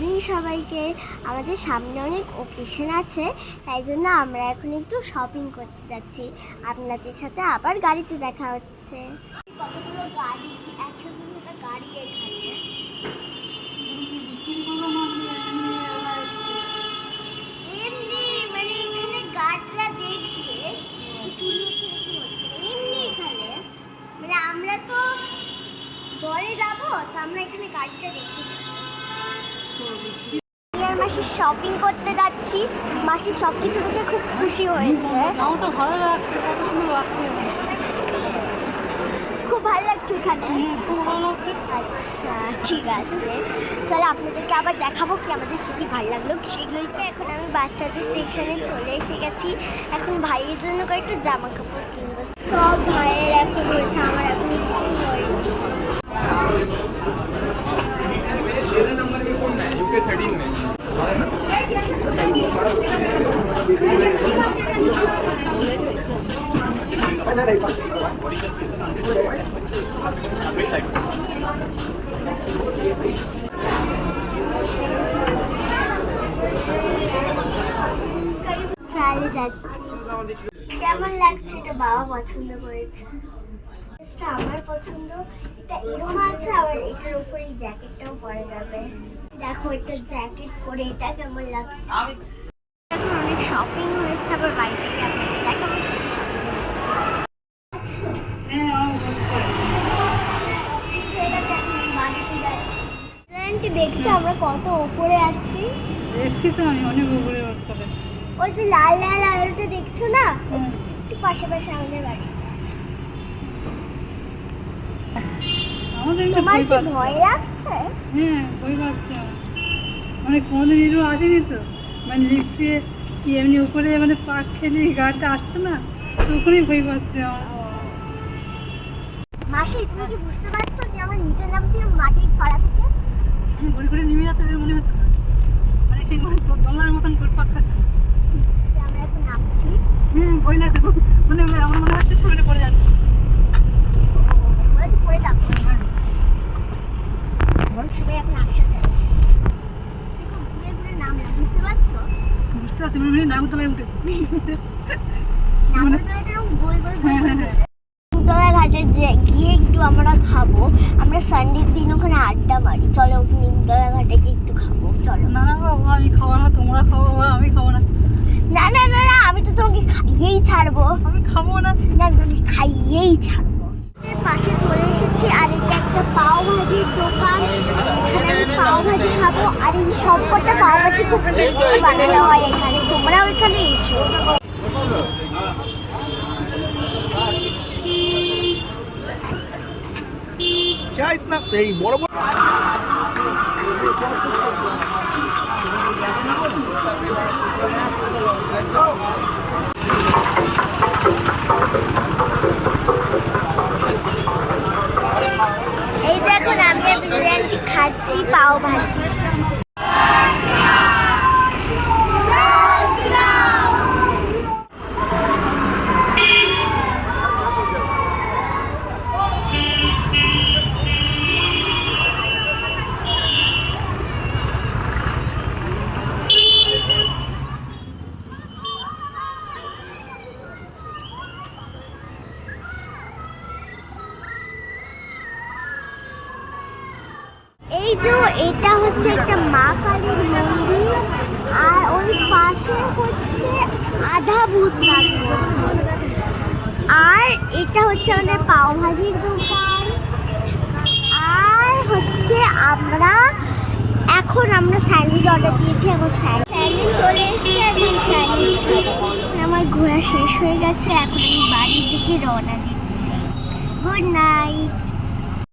Morning সবাইকে, আমাদের সামনে অনেক ওকেশন আছে, তাই জন্য আমরা এখন একটু শপিং করতে যাচ্ছি। আপনাদের সাথে আবার গাড়িতে দেখা হচ্ছে। কতগুলো গাড়ি একসাথে দুটো গাড়ি এখানে। এমনি মানে এখানে গার্ডরা দেখবে চুরি হচ্ছে নাকি হচ্ছে এমনি এখানে। মানে আমরা তো পরে যাব, তো আমরা এখানে গাড়িটা দেখে যাব। মাসি শপিং করতে যাচ্ছি। মাসি সব কিছু দেখে খুব খুশি হয়েছে। আমার তো ভালো লাগছে কত সুন্দর লাগছে। খুব ভালো লাগছে এখানে। আচ্ছা ঠিক আছে। চলো আপনাদেরকে আবার দেখাবো কি আমাদের কী কী ভালো লাগল। সেগুলোকে এখন আমি বাচ্চাদের সেকশনে চলে এসে গেছি। এখন ভাইয়ের জন্য কয়েকটা জামা কাপড় কিনবো। সব ভাইয়ের এখন হয়েছে আমার এখন কিছু হয়নি। কেমন লাগছে এটা বাবা পছন্দ করেছে? ড্রেসটা আমার পছন্দ, এটা এরম আছে, আবার এটার উপরে জ্যাকেটটাও পরা যাবে। দেখো, এটা জ্যাকেট পরে এটা কেমন লাগছে? অনেক শপিং হয়েছে, আবার বাড়ি থেকে আন্টি দেখছ আমরা কত ওপরে আছি। দেখছি তো আমি অনেক উপরে চলে ওই যে লাল লাল আলোটা দেখছ না। একটু পাশে পাশে আমাদের বাড়ি। তোমার কি ভয় লাগছে? হ্যাঁ ভয় আমার। মানে কোনোদিন এরকম আসেনি তো? মানে লিফটে কি এমনি উপরে মানে পাক খেলে গাড়িটা আসছে না তো ওখানেই ভয় পাচ্ছে আমার। মাসি তুমি কি বুঝতে পারছ যে আমার নিচে নামছি মাটির তলা থেকে ঘুরে নেমে যাচ্ছে মনে হচ্ছে মানে মানে তো দলার মতন করে পাক খাচ্ছে। আমরা এখন নামছি। ভয় লাগছে খুব। মানে আমার মনে হচ্ছে শরীরে পড়ে যাচ্ছে। পড়ে যাব। হ্যাঁ। সবাই এখন একসাথে আছে ঘুরে ঘুরে নামলাম বুঝতে পারছ? বুঝতে পারছি মানে নাগরতলায় উঠেছে। নাগরদোলায় তো এরকম গোল গোল গোল হ্যাঁ, গোল হ্যাঁ, ঘুরে। নাগরদোলা ঘাটে যে গিয়ে একটু আমরা খাব। আমরা সানডের দিন ওখানে আড্ডা মারি। চলো নিমতলা ঘাটে গিয়ে একটু খাব। চলো। না না বাবা আমি খাব না তোমরা খাব আমি খাব না। না না না না আমি তো তোমাকে খাইয়েই ছাড়বো। আমি খাব না। না আমি খাইয়েই ছাড়বো। পাশে চলে এসেছি আর এটা একটা পাও ভাজির দোকান। এখানে আমি পাও ভাজি খাব আর এই সব কটা পাও ভাজি খুব টেস্টি বানানো হয় এখানে এসো না এই বড় বড় খাচ্ছি পাও ভাজি এই যে এটা হচ্ছে একটা মা কালীর মন্দির, আর ওই পাশে হচ্ছে আধা ভূত আর এটা হচ্ছে আমাদের পাও ভাজির দোকান। আর হচ্ছে আমরা, এখন আমরা স্যান্ডউইচ অর্ডার দিয়েছি, এখন স্যান্ডউইচ চলে এসেছে, এখন স্যান্ডউইচ আমার ঘোরা শেষ হয়ে গেছে, এখন আমি বাড়ির দিকে রওনা দিচ্ছি। Good night.